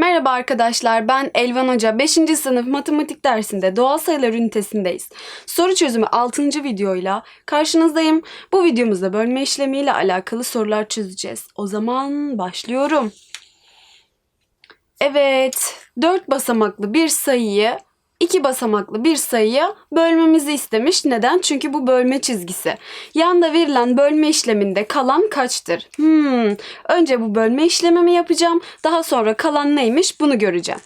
Merhaba arkadaşlar ben Elvan Hoca 5. sınıf matematik dersinde doğal sayılar ünitesindeyiz. Soru çözümü 6. videoyla karşınızdayım. Bu videomuzda bölme işlemiyle alakalı sorular çözeceğiz. O zaman başlıyorum. Evet, 4 basamaklı bir sayıyı iki basamaklı bir sayıya bölmemizi istemiş. Neden? Çünkü bu bölme çizgisi. Yanda verilen bölme işleminde kalan kaçtır? Hmm, önce bu bölme işlemimi yapacağım. Daha sonra kalan neymiş bunu göreceğim.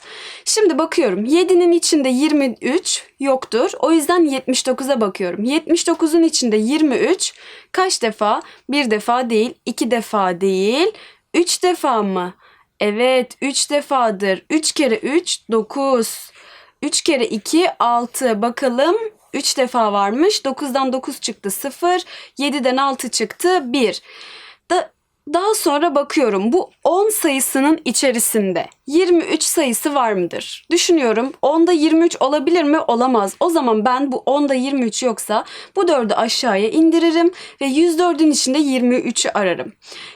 Şimdi bakıyorum. 7'nin içinde 23 yoktur. O yüzden 79'a bakıyorum. 79'un içinde 23 kaç defa? Bir defa değil, iki defa değil, üç defa mı? Evet, 3 defadır. 3 kere 3 9. 3 kere 2 6. Bakalım 3 defa varmış. 9'dan 9 çıktı 0. 7'den 6 çıktı 1. Da, daha sonra bakıyorum bu 10 sayısının içerisinde 23 sayısı var mıdır? Düşünüyorum 10'da 23 olabilir mi? Olamaz. O zaman ben bu 10'da 23 yoksa bu 4'ü aşağıya indiririm ve 104'ün içinde 23'ü ararım.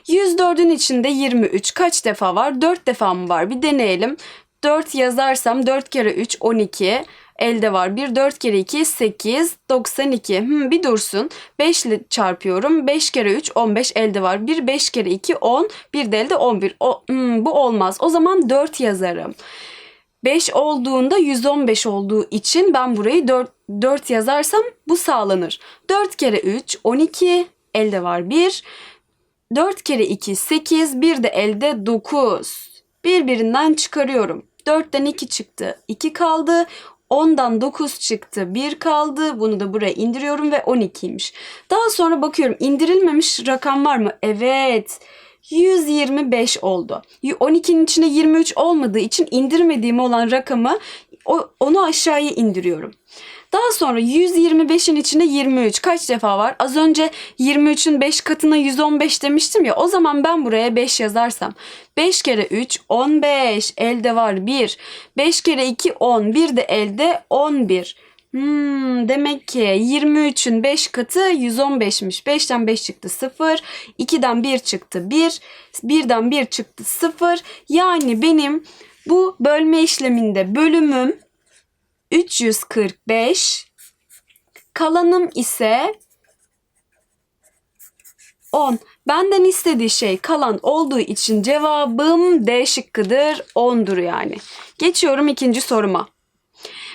104'ün içinde 23 kaç defa var? 4 defa mı var? Bir deneyelim. 4 yazarsam 4 kere 3 12 elde var. 1 4 kere 2 8 92. Hmm, bir dursun. 5 ile çarpıyorum. 5 kere 3 15 elde var. 1 5 kere 2 10. Bir de elde 11. O, hmm, bu olmaz. O zaman 4 yazarım. 5 olduğunda 115 olduğu için ben burayı 4, 4 yazarsam bu sağlanır. 4 kere 3 12 elde var 1. 4 kere 2 8 bir de elde 9. Birbirinden çıkarıyorum. 4'ten 2 çıktı. 2 kaldı. 10'dan 9 çıktı. 1 kaldı. Bunu da buraya indiriyorum ve 12'ymiş. Daha sonra bakıyorum indirilmemiş rakam var mı? Evet. 125 oldu. 12'nin içinde 23 olmadığı için indirmediğim olan rakamı onu aşağıya indiriyorum. Daha sonra 125'in içinde 23 kaç defa var? Az önce 23'ün 5 katına 115 demiştim ya. O zaman ben buraya 5 yazarsam 5 kere 3 15 elde var 1. 5 kere 2 10 bir de elde 11. Hmm, demek ki 23'ün 5 katı 115'miş. 5'ten 5 çıktı 0. 2'den 1 çıktı 1. 1'den 1 çıktı 0. Yani benim bu bölme işleminde bölümüm 345. Kalanım ise 10. Benden istediği şey kalan olduğu için cevabım D şıkkıdır. 10'dur yani. Geçiyorum ikinci soruma.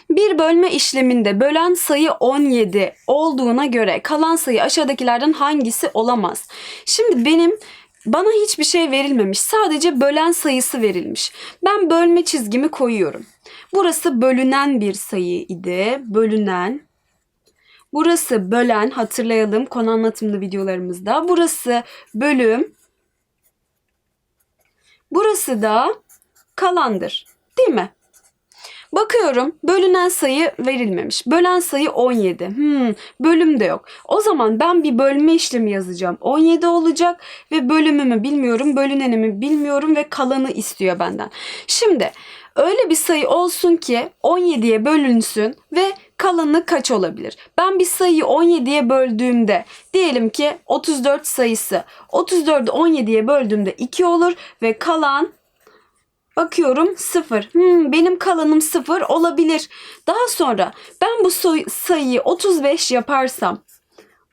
Bir bölme işleminde bölen sayı 17 olduğuna göre kalan sayı aşağıdakilerden hangisi olamaz? Şimdi benim bana hiçbir şey verilmemiş. Sadece bölen sayısı verilmiş. Ben bölme çizgimi koyuyorum. Burası bölünen bir sayı idi. Bölünen. Burası bölen hatırlayalım konu anlatımlı videolarımızda. Burası bölüm. Burası da kalandır. Değil mi? Bakıyorum bölünen sayı verilmemiş. Bölen sayı 17. Hmm, bölüm de yok. O zaman ben bir bölme işlemi yazacağım. 17 olacak ve bölümümü bilmiyorum, bölünenimi bilmiyorum ve kalanı istiyor benden. Şimdi öyle bir sayı olsun ki 17'ye bölünsün ve kalanı kaç olabilir? Ben bir sayıyı 17'ye böldüğümde diyelim ki 34 sayısı. 34'ü 17'ye böldüğümde 2 olur ve kalan Bakıyorum 0. Hmm, benim kalanım 0 olabilir. Daha sonra ben bu sayıyı 35 yaparsam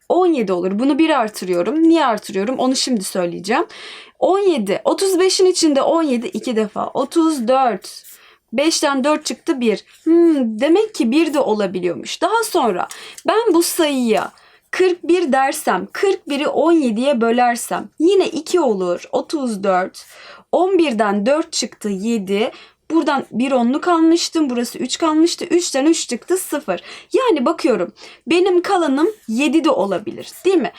17 olur. Bunu 1 artırıyorum. Niye artırıyorum? Onu şimdi söyleyeceğim. 17. 35'in içinde 17 2 defa. 34. 5'ten 4 çıktı 1. Hmm, demek ki 1 de olabiliyormuş. Daha sonra ben bu sayıya 41 dersem 41'i 17'ye bölersem yine 2 olur. 34. 11'den 4 çıktı 7. Buradan bir onlu kalmıştım. Burası 3 kalmıştı. 3'ten 3 çıktı 0. Yani bakıyorum benim kalanım 7 de olabilir değil mi?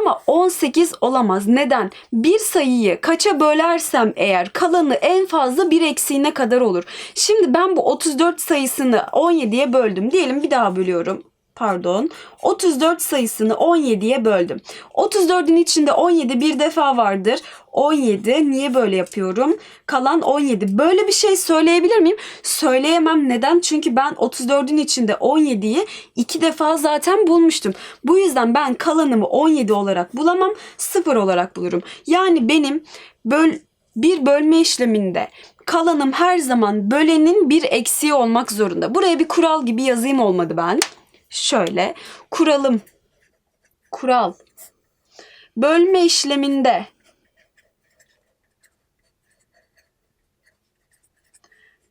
Ama 18 olamaz. Neden? Bir sayıyı kaça bölersem eğer kalanı en fazla bir eksiğine kadar olur. Şimdi ben bu 34 sayısını 17'ye böldüm. Diyelim bir daha bölüyorum pardon 34 sayısını 17'ye böldüm. 34'ün içinde 17 bir defa vardır. 17 niye böyle yapıyorum? Kalan 17. Böyle bir şey söyleyebilir miyim? Söyleyemem. Neden? Çünkü ben 34'ün içinde 17'yi iki defa zaten bulmuştum. Bu yüzden ben kalanımı 17 olarak bulamam. 0 olarak bulurum. Yani benim böl bir bölme işleminde kalanım her zaman bölenin bir eksiği olmak zorunda. Buraya bir kural gibi yazayım olmadı ben. Şöyle kuralım. Kural. Bölme işleminde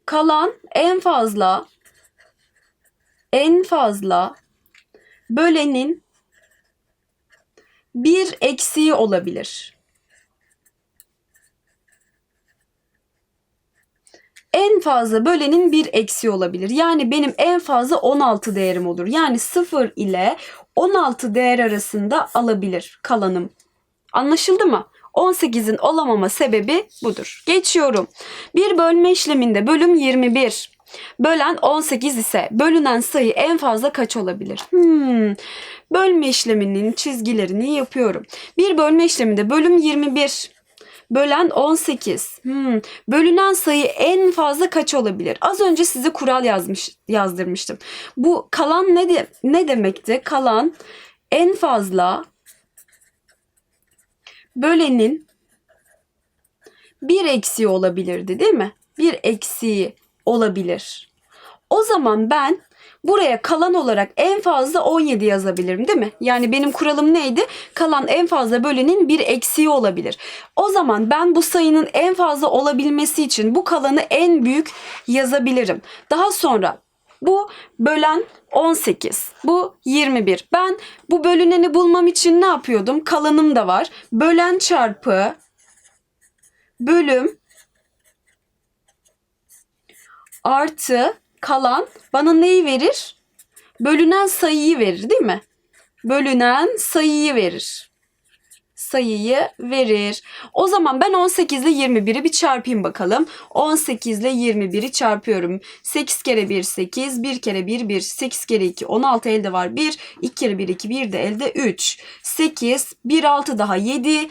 kalan en fazla en fazla bölenin bir eksiği olabilir. En fazla bölenin bir eksiği olabilir. Yani benim en fazla 16 değerim olur. Yani 0 ile 16 değer arasında alabilir kalanım. Anlaşıldı mı? 18'in olamama sebebi budur. Geçiyorum. Bir bölme işleminde bölüm 21. Bölen 18 ise bölünen sayı en fazla kaç olabilir? Hmm. Bölme işleminin çizgilerini yapıyorum. Bir bölme işleminde bölüm 21. Bölen 18. Hmm. Bölünen sayı en fazla kaç olabilir? Az önce size kural yazmış yazdırmıştım. Bu kalan ne de, ne demekti? Kalan en fazla bölenin bir eksiği olabilirdi değil mi? Bir eksiği olabilir. O zaman ben buraya kalan olarak en fazla 17 yazabilirim değil mi? Yani benim kuralım neydi? Kalan en fazla bölenin bir eksiği olabilir. O zaman ben bu sayının en fazla olabilmesi için bu kalanı en büyük yazabilirim. Daha sonra bu bölen 18. Bu 21. Ben bu bölüneni bulmam için ne yapıyordum? Kalanım da var. Bölen çarpı bölüm artı kalan bana neyi verir? Bölünen sayıyı verir değil mi? Bölünen sayıyı verir. Sayıyı verir. O zaman ben 18 ile 21'i bir çarpayım bakalım. 18 ile 21'i çarpıyorum. 8 kere 1 8, 1 kere 1 1, 8 kere 2 16 elde var 1, 2 kere 1 2, 1 de elde 3. 8, 1 6 daha 7,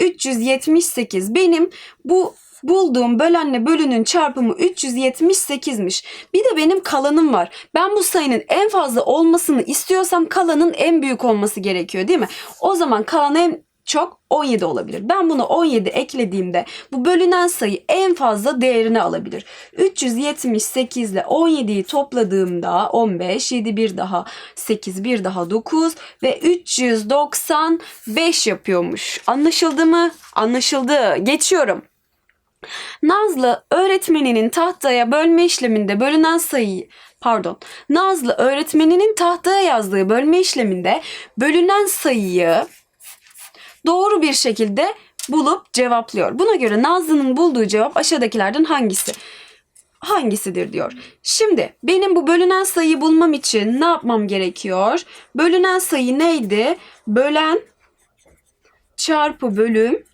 378. Benim bu bulduğum bölenle bölünün çarpımı 378'miş. Bir de benim kalanım var. Ben bu sayının en fazla olmasını istiyorsam kalanın en büyük olması gerekiyor değil mi? O zaman kalan en çok 17 olabilir. Ben bunu 17 eklediğimde bu bölünen sayı en fazla değerini alabilir. 378 ile 17'yi topladığımda 15, 7 bir daha 8, bir daha 9 ve 395 yapıyormuş. Anlaşıldı mı? Anlaşıldı. Geçiyorum. Nazlı öğretmeninin tahtaya bölme işleminde bölünen sayıyı pardon. Nazlı öğretmeninin tahtaya yazdığı bölme işleminde bölünen sayıyı doğru bir şekilde bulup cevaplıyor. Buna göre Nazlı'nın bulduğu cevap aşağıdakilerden hangisi? Hangisidir diyor. Şimdi benim bu bölünen sayıyı bulmam için ne yapmam gerekiyor? Bölünen sayı neydi? Bölen çarpı bölüm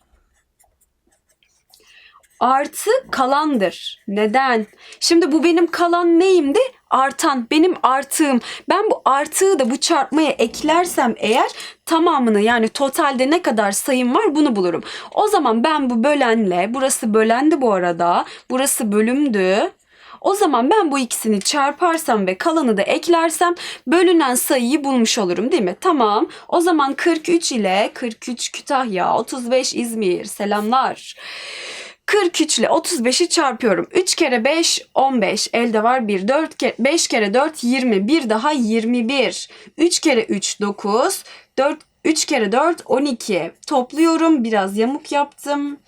artı kalandır. Neden? Şimdi bu benim kalan neyimdi? Artan. Benim artığım. Ben bu artığı da bu çarpmaya eklersem eğer tamamını yani totalde ne kadar sayım var bunu bulurum. O zaman ben bu bölenle burası bölendi bu arada. Burası bölümdü. O zaman ben bu ikisini çarparsam ve kalanı da eklersem bölünen sayıyı bulmuş olurum değil mi? Tamam. O zaman 43 ile 43 Kütahya, 35 İzmir. Selamlar. 43 ile 35'i çarpıyorum. 3 kere 5 15 elde var 1. 4 kere 5 kere 4 20. Bir daha 21. 3 kere 3 9. 4 3 kere 4 12. Topluyorum. Biraz yamuk yaptım.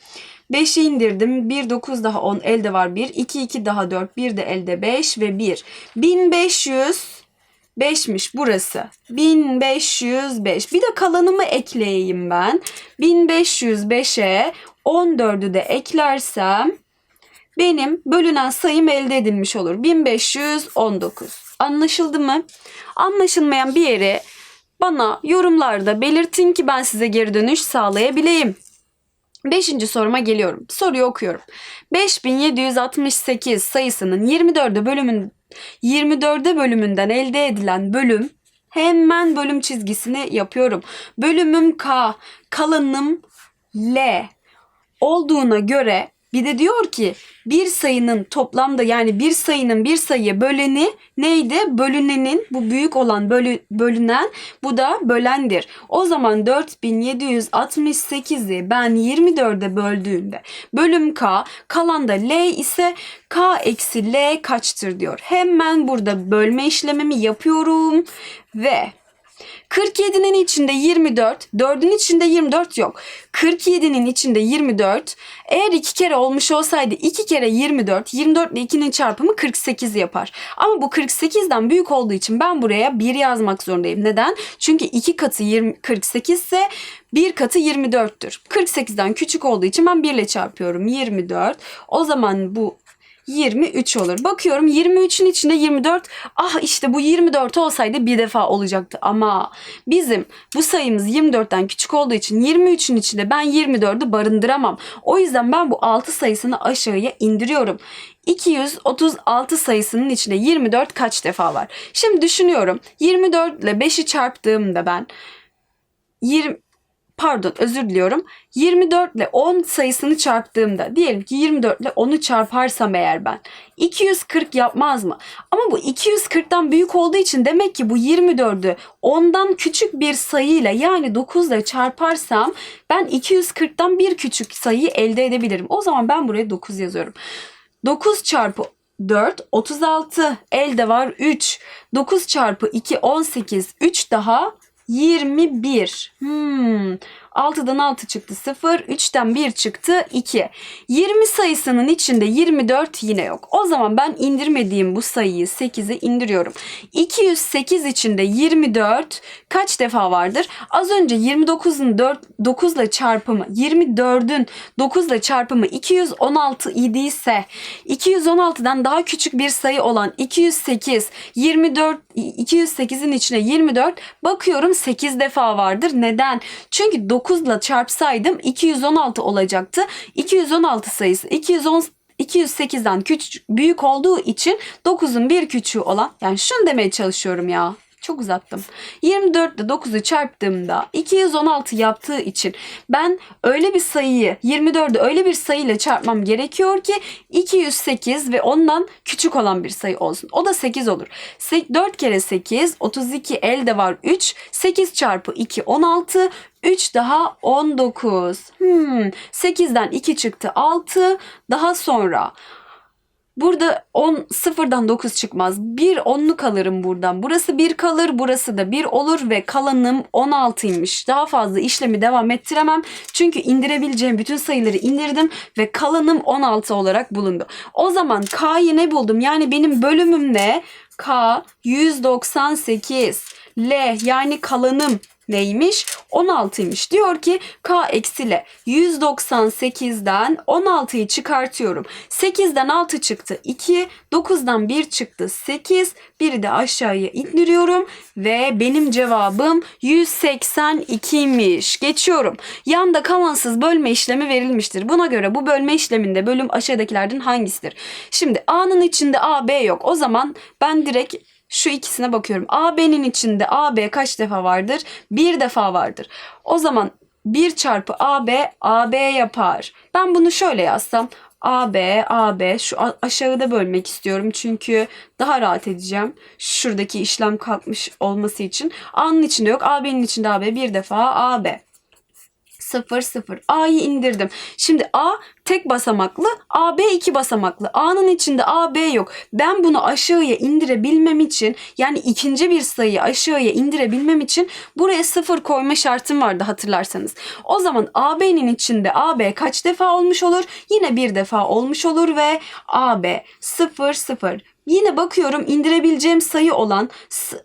5'i indirdim. 1 9 daha 10 elde var 1. 2 2 daha 4. 1 de elde 5 ve 1. 1500 5'miş burası. 1505. Bir de kalanımı ekleyeyim ben. 1505'e 14'ü de eklersem benim bölünen sayım elde edilmiş olur. 1519. Anlaşıldı mı? Anlaşılmayan bir yeri bana yorumlarda belirtin ki ben size geri dönüş sağlayabileyim. Beşinci soruma geliyorum. Soruyu okuyorum. 5768 sayısının 24'e bölümün 24'e bölümünden elde edilen bölüm hemen bölüm çizgisini yapıyorum. Bölümüm K, kalanım L olduğuna göre Bir de diyor ki bir sayının toplamda yani bir sayının bir sayıya böleni neydi? Bölünenin bu büyük olan bölü, bölünen bu da bölendir. O zaman 4768'i ben 24'e böldüğümde bölüm k kalan da l ise k eksi l kaçtır diyor. Hemen burada bölme işlemimi yapıyorum ve 47'nin içinde 24, 4'ün içinde 24 yok. 47'nin içinde 24. Eğer iki kere olmuş olsaydı 2 kere 24, 24 ile 2'nin çarpımı 48 yapar. Ama bu 48'den büyük olduğu için ben buraya 1 yazmak zorundayım. Neden? Çünkü 2 katı 20, 48 ise 1 katı 24'tür. 48'den küçük olduğu için ben 1 ile çarpıyorum. 24. O zaman bu 23 olur. Bakıyorum 23'ün içinde 24. Ah işte bu 24 olsaydı bir defa olacaktı. Ama bizim bu sayımız 24'ten küçük olduğu için 23'ün içinde ben 24'ü barındıramam. O yüzden ben bu 6 sayısını aşağıya indiriyorum. 236 sayısının içinde 24 kaç defa var? Şimdi düşünüyorum. 24 ile 5'i çarptığımda ben 20 pardon özür diliyorum. 24 ile 10 sayısını çarptığımda diyelim ki 24 ile 10'u çarparsam eğer ben 240 yapmaz mı? Ama bu 240'tan büyük olduğu için demek ki bu 24'ü 10'dan küçük bir sayıyla yani 9 ile çarparsam ben 240'tan bir küçük sayıyı elde edebilirim. O zaman ben buraya 9 yazıyorum. 9 çarpı 4 36 elde var 3 9 çarpı 2 18 3 daha 21. Hmm. 6'dan 6 çıktı 0. 3'ten 1 çıktı 2. 20 sayısının içinde 24 yine yok. O zaman ben indirmediğim bu sayıyı 8'e indiriyorum. 208 içinde 24 kaç defa vardır? Az önce 29'un 4 9 ile çarpımı 24'ün 9 ile çarpımı 216 idiyse 216'dan daha küçük bir sayı olan 208 24 208'in içine 24 bakıyorum 8 defa vardır. Neden? Çünkü 9 ile çarpsaydım 216 olacaktı. 216 sayısı 210 208'den küçük büyük olduğu için 9'un bir küçüğü olan yani şunu demeye çalışıyorum ya. Çok uzattım. 24 ile 9'u çarptığımda 216 yaptığı için ben öyle bir sayıyı 24'ü öyle bir sayıyla çarpmam gerekiyor ki 208 ve ondan küçük olan bir sayı olsun. O da 8 olur. 4 kere 8 32 elde var 3. 8 çarpı 2 16. 3 daha 19. Hmm, 8'den 2 çıktı 6. Daha sonra Burada 10 sıfırdan 9 çıkmaz. 1 onluk alırım buradan. Burası 1 kalır, burası da 1 olur ve kalanım 16'ymış. Daha fazla işlemi devam ettiremem. Çünkü indirebileceğim bütün sayıları indirdim ve kalanım 16 olarak bulundu. O zaman K'yı ne buldum? Yani benim bölümüm ne? K 198. L yani kalanım neymiş? 16'ymış. Diyor ki k eksi 198'den 16'yı çıkartıyorum. 8'den 6 çıktı 2, 9'dan 1 çıktı 8, biri de aşağıya indiriyorum ve benim cevabım 182'ymiş. Geçiyorum. Yanda kalansız bölme işlemi verilmiştir. Buna göre bu bölme işleminde bölüm aşağıdakilerden hangisidir? Şimdi A'nın içinde A, B yok. O zaman ben direkt şu ikisine bakıyorum. AB'nin içinde AB kaç defa vardır? Bir defa vardır. O zaman 1 çarpı AB AB yapar. Ben bunu şöyle yazsam. AB, AB şu aşağıda bölmek istiyorum çünkü daha rahat edeceğim. Şuradaki işlem kalkmış olması için. A'nın içinde yok. AB'nin içinde AB bir defa AB. 0 0. A'yı indirdim. Şimdi A tek basamaklı, AB iki basamaklı. A'nın içinde AB yok. Ben bunu aşağıya indirebilmem için yani ikinci bir sayıyı aşağıya indirebilmem için buraya 0 koyma şartım vardı hatırlarsanız. O zaman AB'nin içinde AB kaç defa olmuş olur? Yine bir defa olmuş olur ve AB 0 0 Yine bakıyorum indirebileceğim sayı olan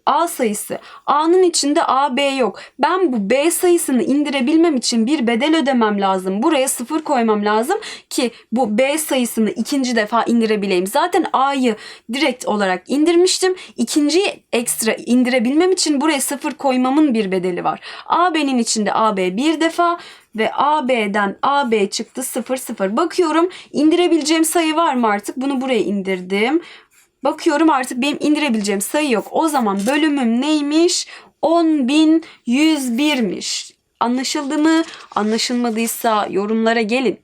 A sayısı. A'nın içinde AB yok. Ben bu B sayısını indirebilmem için bir bedel ödemem lazım. Buraya sıfır koymam lazım ki bu B sayısını ikinci defa indirebileyim. Zaten A'yı direkt olarak indirmiştim. İkinciyi ekstra indirebilmem için buraya sıfır koymamın bir bedeli var. AB'nin içinde AB bir defa ve AB'den AB çıktı 0 0. Bakıyorum indirebileceğim sayı var mı artık? Bunu buraya indirdim. Bakıyorum artık benim indirebileceğim sayı yok. O zaman bölümüm neymiş? 10.101'miş. Anlaşıldı mı? Anlaşılmadıysa yorumlara gelin.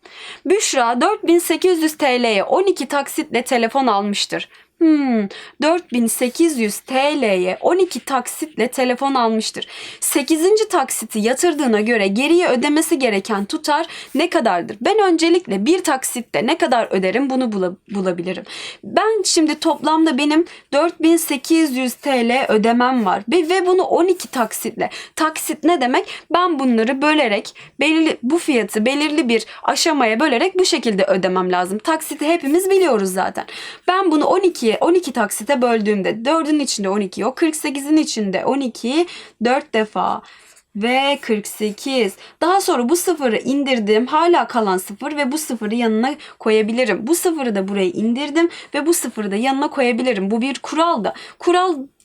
Büşra 4800 TL'ye 12 taksitle telefon almıştır. Hmm, 4800 TL'ye 12 taksitle telefon almıştır. 8. taksiti yatırdığına göre geriye ödemesi gereken tutar ne kadardır? Ben öncelikle bir taksitte ne kadar öderim bunu bula- bulabilirim. Ben şimdi toplamda benim 4800 TL ödemem var ve, bunu 12 taksitle. Taksit ne demek? Ben bunları bölerek belirli bu fiyatı belirli bir aşamaya bölerek bu şekilde ödemem lazım. Taksiti hepimiz biliyoruz zaten. Ben bunu 12'ye 12 taksite böldüğümde 4'ün içinde 12 yok. 48'in içinde 12 4 defa ve 48. Daha sonra bu sıfırı indirdim. Hala kalan sıfır ve bu sıfırı yanına koyabilirim. Bu sıfırı da buraya indirdim ve bu sıfırı da yanına koyabilirim. Bu bir kuraldı.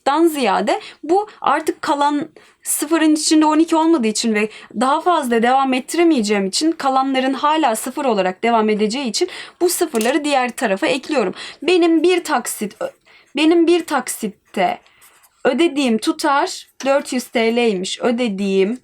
Kuraldan ziyade bu artık kalan sıfırın içinde 12 olmadığı için ve daha fazla devam ettiremeyeceğim için kalanların hala sıfır olarak devam edeceği için bu sıfırları diğer tarafa ekliyorum. Benim bir taksit benim bir taksitte ödediğim tutar 400 TL'ymiş. Ödediğim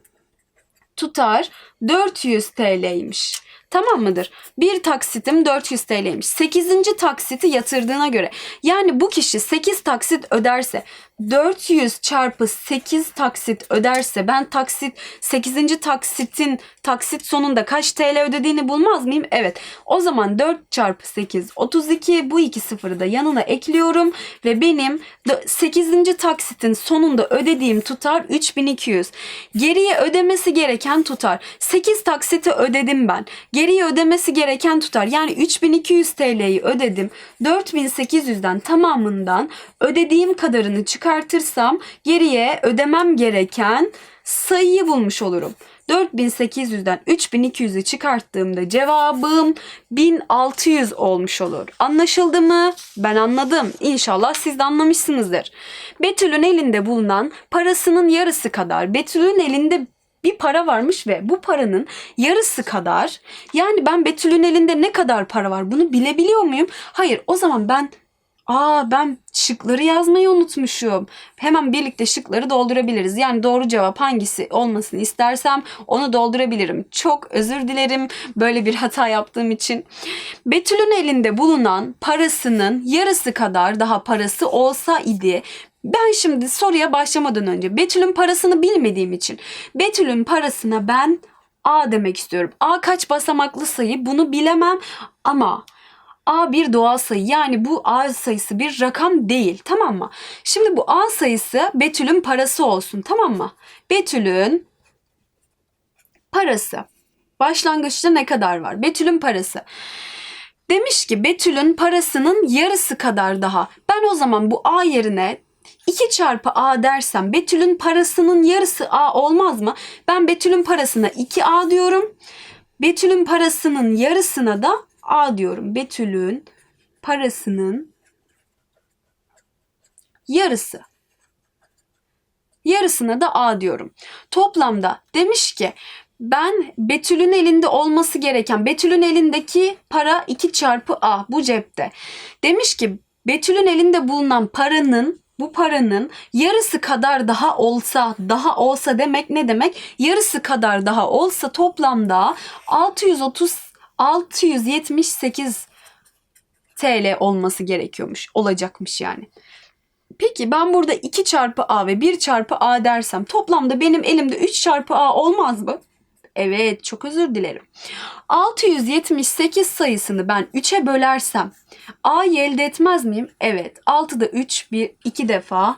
tutar 400 TL'ymiş. Tamam mıdır? Bir taksitim 400 TL'ymiş. 8. taksiti yatırdığına göre yani bu kişi 8 taksit öderse 400 çarpı 8 taksit öderse ben taksit 8. taksitin taksit sonunda kaç TL ödediğini bulmaz mıyım? Evet. O zaman 4 çarpı 8 32 bu iki sıfırı da yanına ekliyorum ve benim 8. taksitin sonunda ödediğim tutar 3200. Geriye ödemesi gereken tutar. 8 taksiti ödedim ben. Geriye ödemesi gereken tutar. Yani 3200 TL'yi ödedim. 4800'den tamamından ödediğim kadarını çıkartırsam geriye ödemem gereken sayıyı bulmuş olurum. 4800'den 3200'ü çıkarttığımda cevabım 1600 olmuş olur. Anlaşıldı mı? Ben anladım. İnşallah siz de anlamışsınızdır. Betül'ün elinde bulunan parasının yarısı kadar Betül'ün elinde bir para varmış ve bu paranın yarısı kadar yani ben Betül'ün elinde ne kadar para var bunu bilebiliyor muyum? Hayır o zaman ben Aa ben şıkları yazmayı unutmuşum. Hemen birlikte şıkları doldurabiliriz. Yani doğru cevap hangisi olmasını istersem onu doldurabilirim. Çok özür dilerim böyle bir hata yaptığım için. Betül'ün elinde bulunan parasının yarısı kadar daha parası olsa idi. Ben şimdi soruya başlamadan önce Betül'ün parasını bilmediğim için Betül'ün parasına ben A demek istiyorum. A kaç basamaklı sayı bunu bilemem ama A bir doğal sayı yani bu A sayısı bir rakam değil tamam mı? Şimdi bu A sayısı Betül'ün parası olsun tamam mı? Betül'ün parası. Başlangıçta ne kadar var? Betül'ün parası. Demiş ki Betül'ün parasının yarısı kadar daha. Ben o zaman bu A yerine 2 çarpı A dersem Betül'ün parasının yarısı A olmaz mı? Ben Betül'ün parasına 2A diyorum. Betül'ün parasının yarısına da A diyorum. Betül'ün parasının yarısı. Yarısına da A diyorum. Toplamda demiş ki ben Betül'ün elinde olması gereken Betül'ün elindeki para 2 çarpı A bu cepte. Demiş ki Betül'ün elinde bulunan paranın bu paranın yarısı kadar daha olsa, daha olsa demek ne demek? Yarısı kadar daha olsa toplamda 630 678 TL olması gerekiyormuş. Olacakmış yani. Peki ben burada 2 çarpı A ve 1 çarpı A dersem toplamda benim elimde 3 çarpı A olmaz mı? Evet çok özür dilerim. 678 sayısını ben 3'e bölersem A'yı elde etmez miyim? Evet. 6'da 3 bir 2 defa.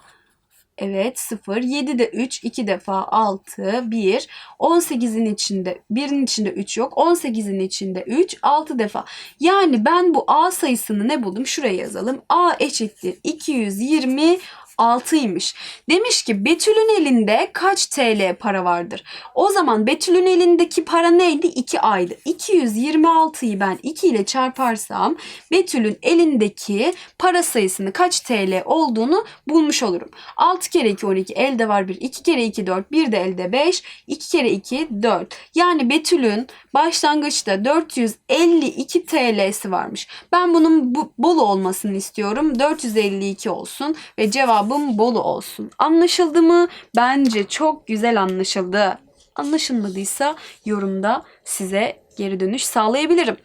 Evet 0. 7'de 3 2 defa 6 1. 18'in içinde 1'in içinde 3 yok. 18'in içinde 3 6 defa. Yani ben bu A sayısını ne buldum? Şuraya yazalım. A eşittir 220 6'ymış. Demiş ki Betül'ün elinde kaç TL para vardır? O zaman Betül'ün elindeki para neydi? 2A'ydı. 226'yı ben 2 ile çarparsam Betül'ün elindeki para sayısını kaç TL olduğunu bulmuş olurum. 6 kere 2 12 elde var 1. 2 kere 2 4 bir de elde 5. 2 kere 2 4. Yani Betül'ün başlangıçta 452 TL'si varmış. Ben bunun bu, bol olmasını istiyorum. 452 olsun ve cevabım bolu olsun. Anlaşıldı mı? Bence çok güzel anlaşıldı. Anlaşılmadıysa yorumda size geri dönüş sağlayabilirim.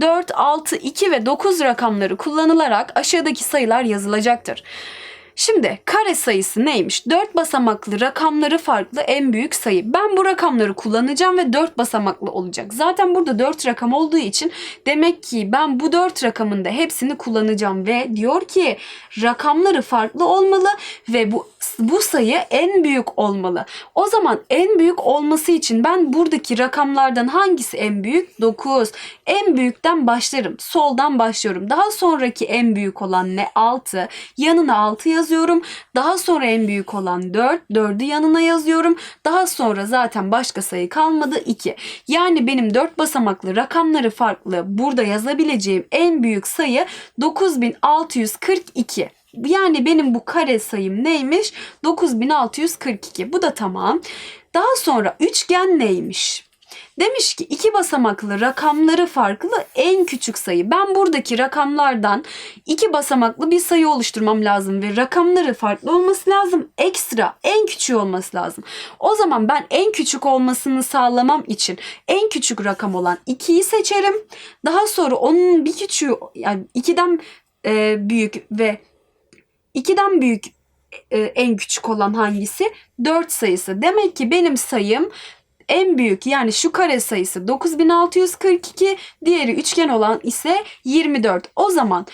4, 6, 2 ve 9 rakamları kullanılarak aşağıdaki sayılar yazılacaktır. Şimdi kare sayısı neymiş? 4 basamaklı rakamları farklı en büyük sayı. Ben bu rakamları kullanacağım ve 4 basamaklı olacak. Zaten burada 4 rakam olduğu için demek ki ben bu 4 rakamın da hepsini kullanacağım ve diyor ki rakamları farklı olmalı ve bu bu sayı en büyük olmalı. O zaman en büyük olması için ben buradaki rakamlardan hangisi en büyük? 9. En büyükten başlarım. Soldan başlıyorum. Daha sonraki en büyük olan ne? 6. Yanına 6 yazıyorum. Daha sonra en büyük olan 4. 4'ü yanına yazıyorum. Daha sonra zaten başka sayı kalmadı 2. Yani benim 4 basamaklı rakamları farklı burada yazabileceğim en büyük sayı 9642. Yani benim bu kare sayım neymiş? 9642. Bu da tamam. Daha sonra üçgen neymiş? Demiş ki iki basamaklı rakamları farklı en küçük sayı. Ben buradaki rakamlardan iki basamaklı bir sayı oluşturmam lazım ve rakamları farklı olması lazım. Ekstra en küçüğü olması lazım. O zaman ben en küçük olmasını sağlamam için en küçük rakam olan 2'yi seçerim. Daha sonra onun bir küçüğü yani 2'den e, büyük ve 2'den büyük e, en küçük olan hangisi? 4 sayısı. Demek ki benim sayım en büyük yani şu kare sayısı 9642, diğeri üçgen olan ise 24. O zaman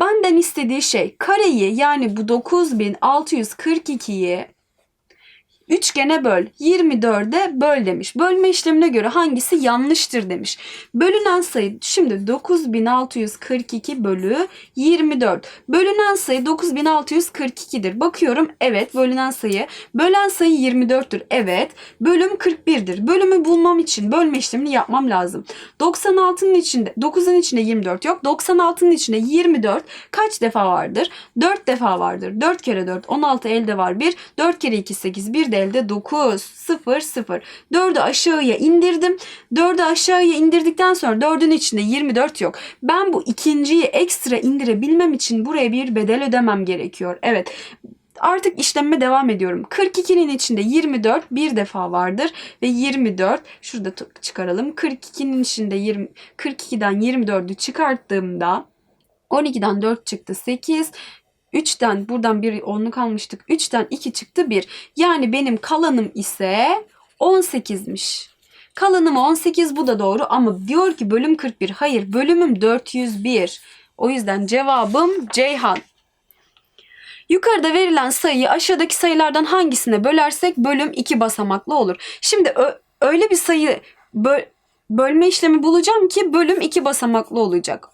benden istediği şey kareyi yani bu 9642'yi Üçgene böl. 24'e böl demiş. Bölme işlemine göre hangisi yanlıştır demiş. Bölünen sayı şimdi 9642 bölü 24. Bölünen sayı 9642'dir. Bakıyorum evet bölünen sayı. Bölen sayı 24'tür. Evet. Bölüm 41'dir. Bölümü bulmam için bölme işlemini yapmam lazım. 96'nın içinde 9'un içinde 24 yok. 96'nın içinde 24 kaç defa vardır? 4 defa vardır. 4 kere 4 16 elde var 1. 4 kere 2 8 1 de elde 9 0 0. 4'ü aşağıya indirdim. 4'ü aşağıya indirdikten sonra 4'ün içinde 24 yok. Ben bu ikinciyi ekstra indirebilmem için buraya bir bedel ödemem gerekiyor. Evet. Artık işlemme devam ediyorum. 42'nin içinde 24 bir defa vardır ve 24 şurada çıkaralım. 42'nin içinde 20 42'den 24'ü çıkarttığımda 12'den 4 çıktı 8. 3'ten buradan bir onluk almıştık. 3'ten 2 çıktı 1. Yani benim kalanım ise 18'miş. Kalanım 18 bu da doğru ama diyor ki bölüm 41. Hayır bölümüm 401. O yüzden cevabım Ceyhan. Yukarıda verilen sayıyı aşağıdaki sayılardan hangisine bölersek bölüm iki basamaklı olur. Şimdi öyle bir sayı böl- bölme işlemi bulacağım ki bölüm iki basamaklı olacak.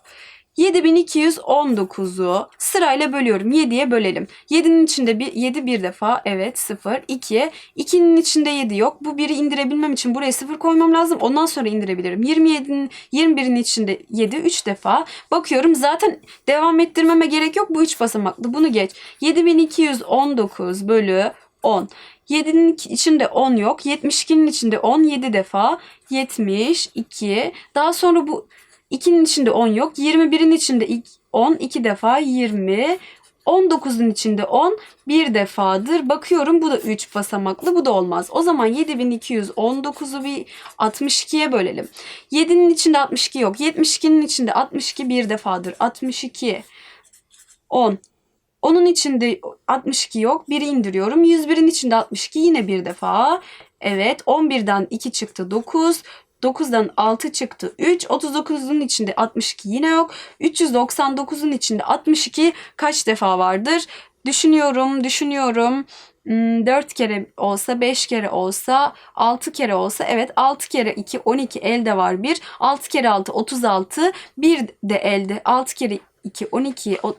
7219'u sırayla bölüyorum. 7'ye bölelim. 7'nin içinde bir 7 bir defa. Evet 0 2. 2'nin içinde 7 yok. Bu 1'i indirebilmem için buraya 0 koymam lazım. Ondan sonra indirebilirim. 27'nin 21'in içinde 7 3 defa. Bakıyorum zaten devam ettirmeme gerek yok. Bu 3 basamaklı. Bunu geç. 7219 bölü 10. 7'nin içinde 10 yok. 72'nin içinde 10 7 defa. 72. Daha sonra bu 2'nin içinde 10 yok. 21'in içinde ilk 10 2 defa 20. 19'un içinde 10 bir defadır. Bakıyorum bu da 3 basamaklı bu da olmaz. O zaman 7219'u bir 62'ye bölelim. 7'nin içinde 62 yok. 72'nin içinde 62 bir defadır. 62 10 onun içinde 62 yok. 1'i indiriyorum. 101'in içinde 62 yine bir defa. Evet 11'den 2 çıktı 9. 9'dan 6 çıktı 3. 39'un içinde 62 yine yok. 399'un içinde 62 kaç defa vardır? Düşünüyorum, düşünüyorum. 4 kere olsa, 5 kere olsa, 6 kere olsa evet 6 kere 2 12 elde var 1. 6 kere 6 36. 1 de elde. 6 kere 2 12 o-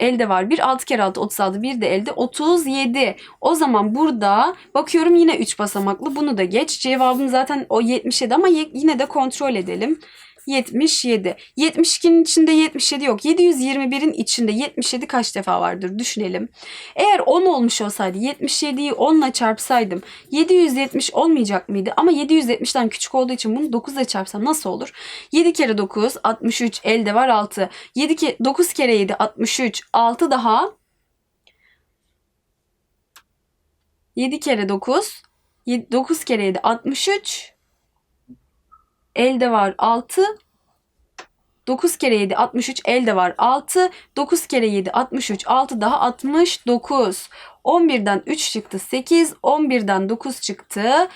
elde var 1. 6 kere 6 36. 1 de elde 37. O zaman burada bakıyorum yine 3 basamaklı. Bunu da geç. Cevabım zaten o 77 ama yine de kontrol edelim. 77. 72'nin içinde 77 yok. 721'in içinde 77 kaç defa vardır düşünelim. Eğer 10 olmuş olsaydı 77'yi 10 ile çarpsaydım 770 olmayacak mıydı? Ama 770'den küçük olduğu için bunu 9 ile çarpsam nasıl olur? 7 kere 9 63 elde var 6. 7 ke 9 kere 7 63 6 daha 7 kere 9 9 kere 7 63. Elde var 6. 9 kere 7 63 elde var 6. 9 kere 7 63 6 daha 69. 11'den 3 çıktı 8. 11'den 9 çıktı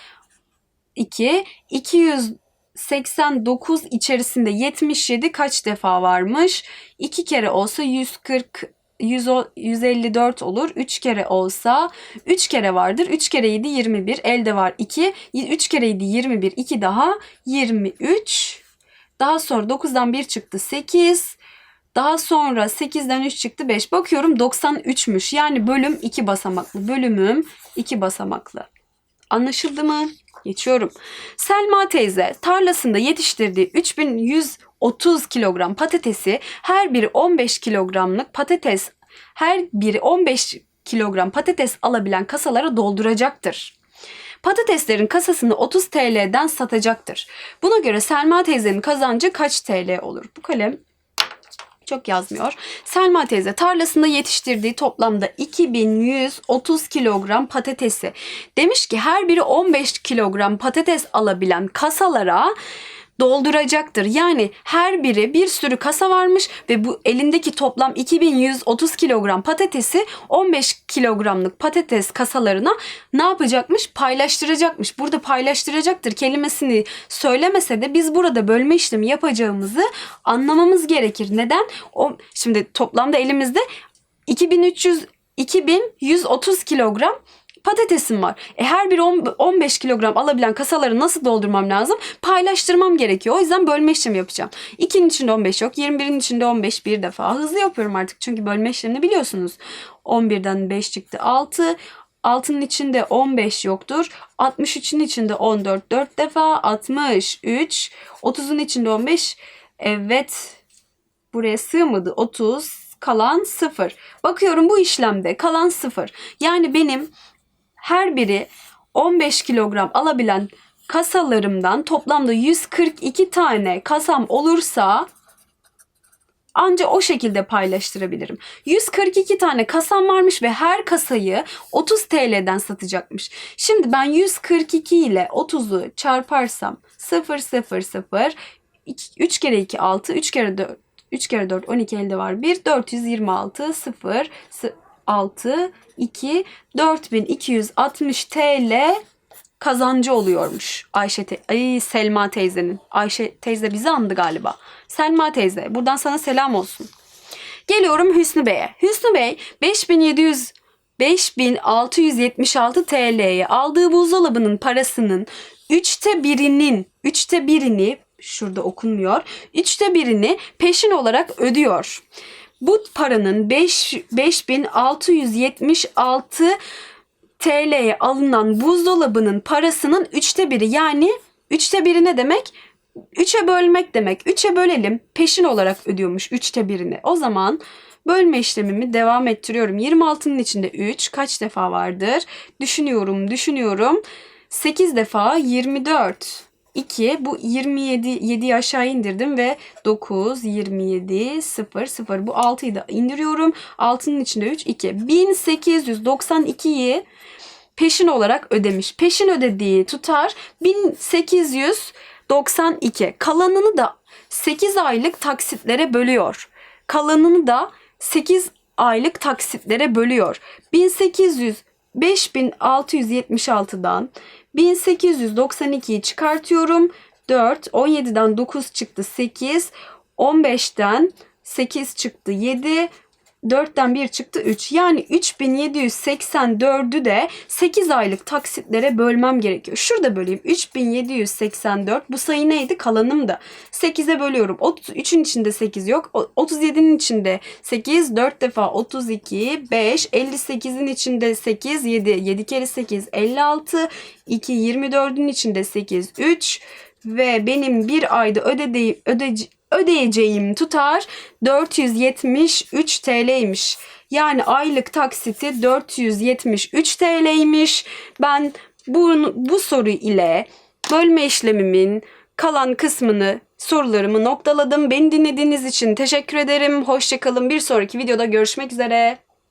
2. 289 içerisinde 77 kaç defa varmış? 2 kere olsa 140 100 o- 154 olur. 3 kere olsa 3 kere vardır. 3 kere 7 21. Elde var 2. 3 kere 7 21. 2 daha 23. Daha sonra 9'dan 1 çıktı 8. Daha sonra 8'den 3 çıktı 5. Bakıyorum 93'müş. Yani bölüm 2 basamaklı. Bölümüm 2 basamaklı. Anlaşıldı mı? Geçiyorum. Selma teyze tarlasında yetiştirdiği 3130 kilogram patatesi her biri 15 kilogramlık patates her biri 15 kilogram patates alabilen kasalara dolduracaktır. Patateslerin kasasını 30 TL'den satacaktır. Buna göre Selma teyzenin kazancı kaç TL olur? Bu kalem çok yazmıyor. Selma teyze tarlasında yetiştirdiği toplamda 2130 kilogram patatesi. Demiş ki her biri 15 kilogram patates alabilen kasalara dolduracaktır. Yani her biri bir sürü kasa varmış ve bu elindeki toplam 2130 kilogram patatesi 15 kilogramlık patates kasalarına ne yapacakmış? Paylaştıracakmış. Burada paylaştıracaktır kelimesini söylemese de biz burada bölme işlemi yapacağımızı anlamamız gerekir. Neden? O şimdi toplamda elimizde 2300 2130 kilogram patatesim var. E her biri on- 15 kilogram alabilen kasaları nasıl doldurmam lazım? Paylaştırmam gerekiyor. O yüzden bölme işlemi yapacağım. 2'nin içinde 15 yok. 21'in içinde 15 bir defa. Hızlı yapıyorum artık çünkü bölme işlemini biliyorsunuz. 11'den 5 çıktı 6. 6'nın içinde 15 yoktur. 63'ün içinde 14 4 defa. 63. 30'un içinde 15. Evet. Buraya sığmadı. 30 kalan 0. Bakıyorum bu işlemde kalan 0. Yani benim her biri 15 kilogram alabilen kasalarımdan toplamda 142 tane kasam olursa anca o şekilde paylaştırabilirim. 142 tane kasam varmış ve her kasayı 30 TL'den satacakmış. Şimdi ben 142 ile 30'u çarparsam 0 0 0 3 kere 2 6 3 kere 4 3 kere 4 12 elde var 1 426 0 6 2 4260 TL kazancı oluyormuş Ayşe te- Ay Selma teyzenin. Ayşe teyze bizi andı galiba. Selma teyze buradan sana selam olsun. Geliyorum Hüsnü Bey'e. Hüsnü Bey 5700 5676 TL'ye aldığı buzdolabının parasının üçte birinin üçte birini şurada okunmuyor. Üçte birini peşin olarak ödüyor. Bu paranın 5 5676 TL'ye alınan buzdolabının parasının üçte biri yani üçte biri ne demek? Üçe bölmek demek. Üçe bölelim. Peşin olarak ödüyormuş üçte birini. O zaman bölme işlemimi devam ettiriyorum. 26'nın içinde 3 kaç defa vardır? Düşünüyorum, düşünüyorum. 8 defa 24. 2 bu 27 7'yi aşağı indirdim ve 9 27 0 0 bu 6'yı da indiriyorum. 6'nın içinde 3 2 1892'yi peşin olarak ödemiş. Peşin ödediği tutar 1892. Kalanını da 8 aylık taksitlere bölüyor. Kalanını da 8 aylık taksitlere bölüyor. 1800 5676'dan 1892'yi çıkartıyorum. 4, 17'den 9 çıktı 8, 15'ten 8 çıktı 7, 4'ten 1 çıktı 3. Yani 3784'ü de 8 aylık taksitlere bölmem gerekiyor. Şurada böleyim. 3784 bu sayı neydi? Kalanım da. 8'e bölüyorum. 33'ün içinde 8 yok. O- 37'nin içinde 8. 4 defa 32. 5. 58'in içinde 8. 7. 7 kere 8 56. 2. 24'ün içinde 8. 3. Ve benim bir ayda ödediğim, ödece, ödeyeceğim tutar 473 TL'ymiş. Yani aylık taksiti 473 TL'ymiş. Ben bu, bu soru ile bölme işlemimin kalan kısmını sorularımı noktaladım. Beni dinlediğiniz için teşekkür ederim. Hoşçakalın. Bir sonraki videoda görüşmek üzere.